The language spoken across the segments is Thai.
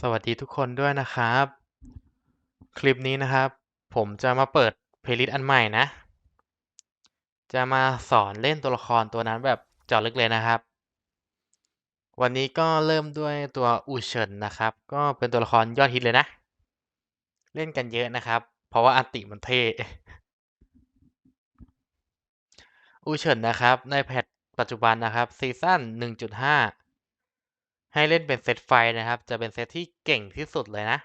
สวัสดีทุกคนด้วยนะครับ คลิปนี้นะครับ ผมจะมาเปิดเพลย์ลิสต์อันใหม่นะ จะมาสอนเล่นตัวละครตัวนั้นแบบเจาะลึกเลยนะครับ วันนี้ก็เริ่มด้วยตัวอูเฉินนะครับ ก็เป็นตัวละครยอดฮิตเลยนะ เล่นกันเยอะนะครับ เพราะว่าอันติมันเท่อูเฉินนะครับ ในแพทปัจจุบันนะครับซีซั่น1.5 ให้เล่นเป็นเซตไฟนะครับ จะเป็นเซตที่เก่งที่สุดเลยนะ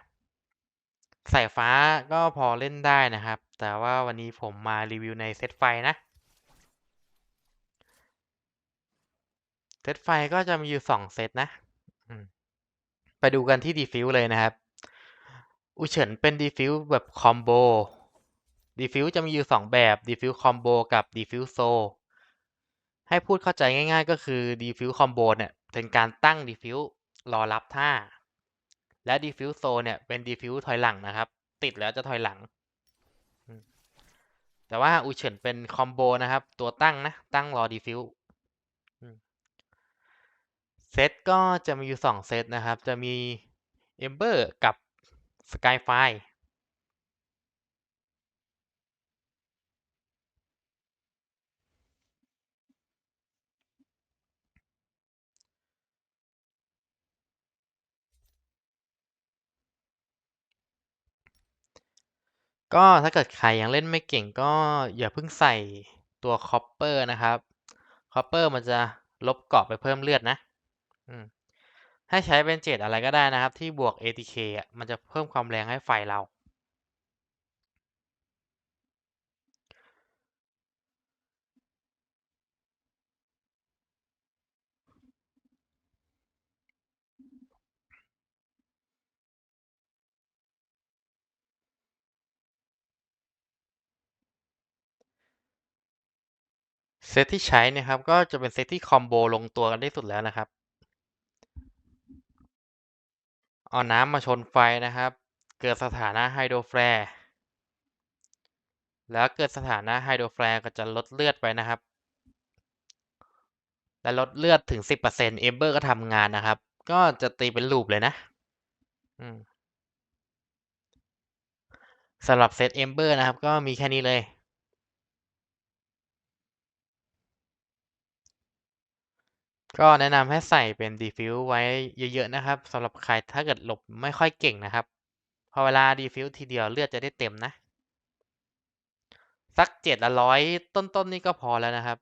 สายฟ้าก็พอเล่นได้นะครับ แต่ว่าวันนี้ผมมารีวิวในเซตไฟนะ เซตไฟก็จะมีอยู่สองเซตนะ ไปดูกันที่ดีฟิวเลยนะครับอูเฉินเป็นดีฟิวแบบคอมโบดีฟิวจะมีอยู่สองแบบดีฟิวคอมโบกับดีฟิวโซให้พูดเข้าใจง่าย ๆ ก็คือดีฟิวคอมโบเนี่ย เป็นการตั้งดีฟิวรอรับท่า และดีฟิวโซเนี่ยเป็นดีฟิวถอยหลังนะครับ ติดแล้วจะถอยหลัง แต่ว่าอูเฉินเป็นคอมโบนะครับ ตัวตั้งนะ ตั้งรอดีฟิวเซตก็จะมีอยู่สองเซตนะครับ จะมี Ember กับ Skyfire ก็ถ้าเกิดใครยังเล่นไม่เก่งก็อย่าเพิ่งใส่ตัวคอปเปอร์นะครับคอปเปอร์มันจะลบกรอบไปเพิ่มเลือดนะให้ใช้เป็นเจ็ดอะไรก็ได้นะครับ ที่บวก ATK มันจะเพิ่มความแรงให้ไฟเรา เซตที่ใช้นะครับ ก็จะเป็นเซตที่คอมโบลงตัวกันได้สุดแล้วนะครับ เอาน้ำมาชนไฟนะครับ เกิดสถานะไฮโดรแฟร์แล้วเกิดสถานะไฮโดรแฟร์ก็จะลดเลือดไปนะครับ และลดเลือดถึง 10%เอมเบอร์ก็ทำงานนะครับ ก็จะตีเป็นลูปเลยนะสำหรับเซตเอมเบอร์นะครับ ก็มีแค่นี้เลย ก็แนะนำให้ใส่เป็นดีฟิวไว้เยอะ ๆ นะครับสำหรับใครถ้าเกิดหลบไม่ค่อยเก่งนะครับ พอเวลาดีฟิวทีเดียวเลือดจะได้เต็มนะ สักเจ็ดละร้อยต้นๆนี่ก็พอแล้วนะครับ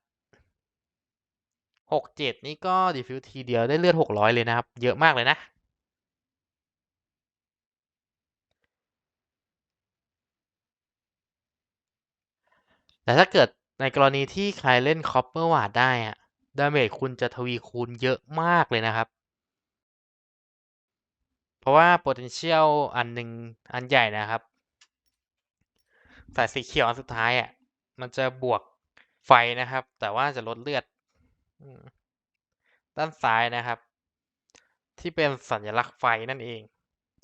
หกเจ็ดนี่ก็ดีฟิวทีเดียวได้เลือดหกร้อยเลยนะครับ เยอะมากเลยนะ แต่ถ้าเกิดในกรณีที่ใครเล่นคอปเปอร์วาดได้อะ ดาเมจคุณจะทวีคูณเยอะมากเลยนะครับ เพราะว่า potential อันหนึ่งอันใหญ่นะครับสายสีเขียวอันสุดท้ายอะ มันจะบวกไฟนะครับ แต่ว่าจะลดเลือดด้านซ้ายนะครับ ที่เป็นสัญลักษณ์ไฟนั่นเอง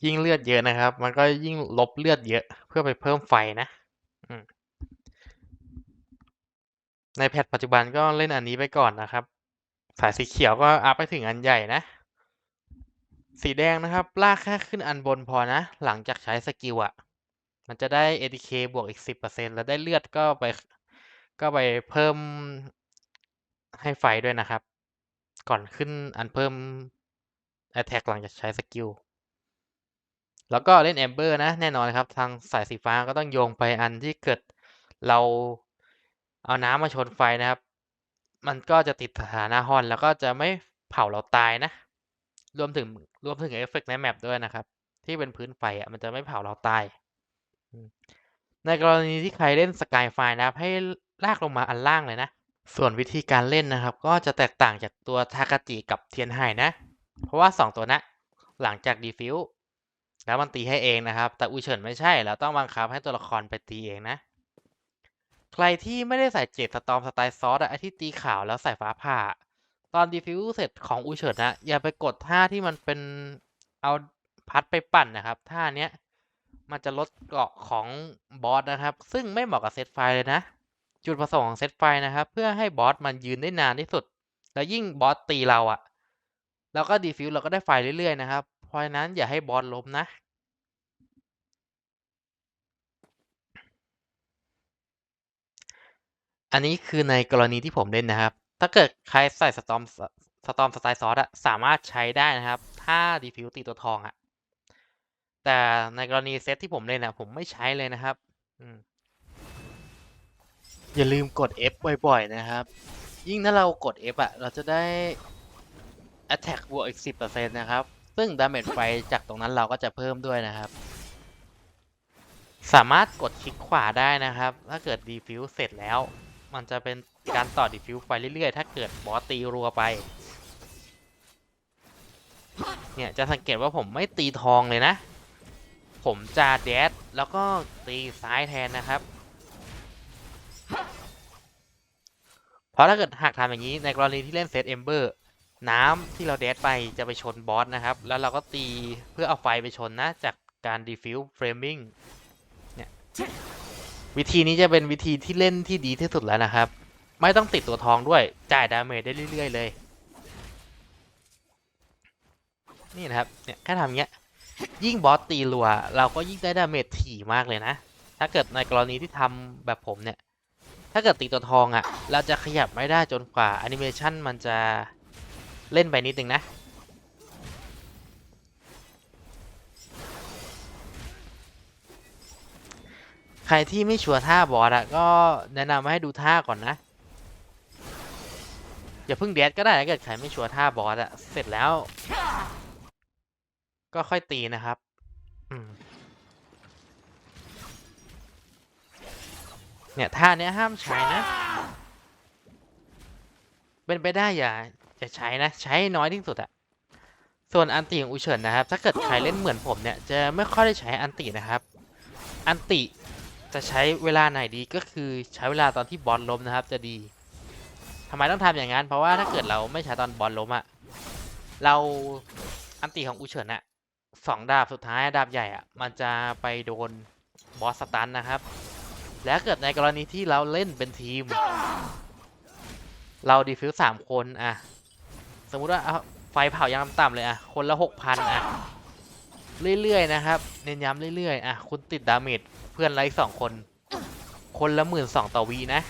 ยิ่งเลือดเยอะนะครับ มันก็ยิ่งลบเลือดเยอะ เพื่อไปเพิ่มไฟนะ ในแพทปัจจุบันก็เล่นอันนี้ไปก่อนนะครับ สายสีเขียวก็อัพไปถึงอันใหญ่นะ สีแดงนะครับ ลากแค่ขึ้นอันบนพอนะ หลังจากใช้สกิลอะมันจะได้ ATK บวกอีกสิบเปอร์เซ็นแล้วได้เลือดก็ไปก็ไปเพิ่มให้ไฟด้วยนะครับ ก่อนขึ้นอันเพิ่ม Attack หลังจากใช้สกิลแล้วก็เล่นแอมเบอร์นะ แน่นอนครับ ทางสายสีฟ้าก็ต้องโยงไปอันที่เกิดเรา เอาน้ำมาชนไฟนะครับ มันก็จะติดสถานะฮอนแล้วก็จะไม่เผาเราตายนะ รวมถึงรวมถึงเอฟเฟกในแมปด้วยนะครับ ที่เป็นพื้นไฟอะมันจะไม่เผาเราตาย ในกรณีที่ใครเล่นสกายไฟนะครับ ให้ลากลงมาอันล่างเลยนะ ส่วนวิธีการเล่นนะครับ ก็จะแตกต่างจากตัวทากาจิกับเทียนไห่นะ เพราะว่า 2 ตัวนะหลังจากดีฟิวแล้วมันตีให้เองนะครับ แต่อูเฉินไม่ใช่แล้วต้องบังคับให้ตัวละครไปตีเองนะ ใครที่ไม่ได้ใส่เจ็ดสตอมสไตล์ซอสอะไอที่ตีขาวแล้วใส่ฟ้าผ่า ตอนดีฟิวเสร็จของอูเฉินนะ อย่าไปกดท่าที่มันเป็นเอาพัดไปปั่นนะครับ ท่าเนี้ย มันจะลดเกราะของบอสนะครับ ซึ่งไม่เหมาะกับเซตไฟเลยนะ จุดประสงค์ของเซตไฟนะครับ เพื่อให้บอสมันยืนได้นานที่สุด แล้วยิ่งบอสตีเราอะเราก็ดีฟิวเราก็ได้ไฟเรื่อยๆนะครับ เพราะนั้นอย่าให้บอสล้มนะ อันนี้คือในกรณีที่ผมเล่นนะครับ ถ้าเกิดใครใส่สตอมสตอมสไตล์ซอสอะสามารถใช้ได้นะครับ ถ้าดีฟิวตีตัวทองอะแต่ในกรณีเซตที่ผมเล่นอะผมไม่ใช้เลยนะครับอืมอย่าลืมกด F บ่อยๆนะครับ ยิ่งถ้าเรากด F อะเราจะได้ Attack บวกอีก 10%นะครับ ซึ่ง Damage ไฟจากตรงนั้นเราก็จะเพิ่มด้วยนะครับ สามารถกดคลิกขวาได้นะครับ ถ้าเกิดดีฟิวเสร็จแล้ว มันจะเป็นการต่อดีฟิวไปเรื่อยๆ ถ้าเกิดบอสตีรัวไป เนี่ยจะสังเกตว่าผมไม่ตีทองเลยนะ ผมจะแดดแล้วก็ตีซ้ายแทนนะครับ เพราะถ้าเกิดหากทำอย่างนี้ในกรณีที่เล่นเซตเอมเบอร์น้ำที่เราแดดไปจะไปชนบอสนะครับ แล้วเราก็ตีเพื่อเอาไฟไปชนนะ จากการดีฟิวเฟรมิงเนี่ย วิธีนี้จะเป็นวิธีที่เล่นที่ดีที่สุดแล้วนะครับ ไม่ต้องติดตัวทองด้วยจ่ายดาเมจได้เรื่อย ๆ เลย นี่นะครับเนี่ยแค่ทำเงี้ยยิ่งบอสตีรัว เราก็ยิ่งได้ดาเมจถี่มากเลยนะ ถ้าเกิดในกรณีที่ทำแบบผมเนี่ย ถ้าเกิดตีตัวทองอะ่ะ เราจะขยับไม่ได้จนกว่าแอนิเมชันมันจะเล่นไปนิดนึงนะ ใครที่ไม่ชัวร์ท่าบอสอะก็แนะนำให้ดูท่าก่อนนะ อย่าเพิ่งเดดก็ได้ถ้าเกิดใครไม่ชัวร์ท่าบอสอะเสร็จแล้ว ก็ค่อยตีนะครับเนี่ยท่าเนี้ยห้ามใช้นะ เป็นไปได้อย่าอย่าใช้นะ ใช้น้อยที่สุดอะส่วนอันติของอุเฉินนะครับ ถ้าเกิดใครเล่นเหมือนผมเนี่ยจะไม่ค่อยได้ใช้อันตินะครับ อันติ จะใช้เวลาไหนดีก็คือใช้เวลาตอนที่บอลล้มนะครับ จะดีทำไมต้องทำอย่างนั้น เพราะว่าถ้าเกิดเราไม่ใช้ตอนบอลล้มอะเราอันติของอุเฉินอะสองดาบสุดท้ายดาบใหญ่อะมันจะไปโดนบอสสตันนะครับ แล้วเกิดในกรณีที่เราเล่นเป็นทีม เราดีฟิวสามคนอะสมมุติว่าไฟเผายังต่ำเลยอะคนละหกพันอะ เรื่อยๆนะครับ เน้นย้ำเรื่อยๆ อะ คุณติดดาเมจเพื่อนไลค์สองคน คนละหมื่นสองต่อวีนะ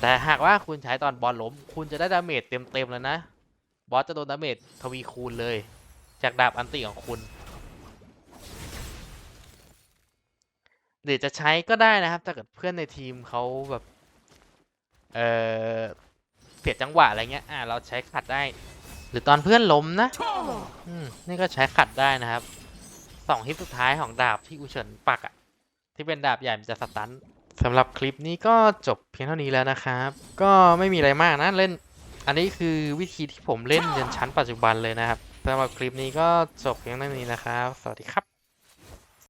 แต่หากว่าคุณใช้ตอนบอลล้ม คุณจะได้ดาเมจเต็มๆแล้วนะ บอสจะโดนดาเมจทวีคูณเลย จากดาบอันติของคุณหรือจะใช้ก็ได้นะครับ ถ้าเกิดเพื่อนในทีมเขาแบบ เออเสียจังหวะอะไรเงี้ย อ่าเราใช้ขัดได้ รือตอนเพื่อนล้มนะอืมนี่ก็ใช้ขัดได้นะครับสองฮิตสุดท้ายของดาบที่อุเฉินปักอะที่เป็นดาบใหญ่มันจะสตันสำหรับคลิปนี้ก็จบเพียงเท่านี้แล้วนะครับ ก็ไม่มีอะไรมากนะเล่น อันนี้คือวิธีที่ผมเล่นยันชั้นปัจจุบันเลยนะครับสำหรับคลิปนี้ก็จบเพียงเท่านี้นะครับ สวัสดีครับ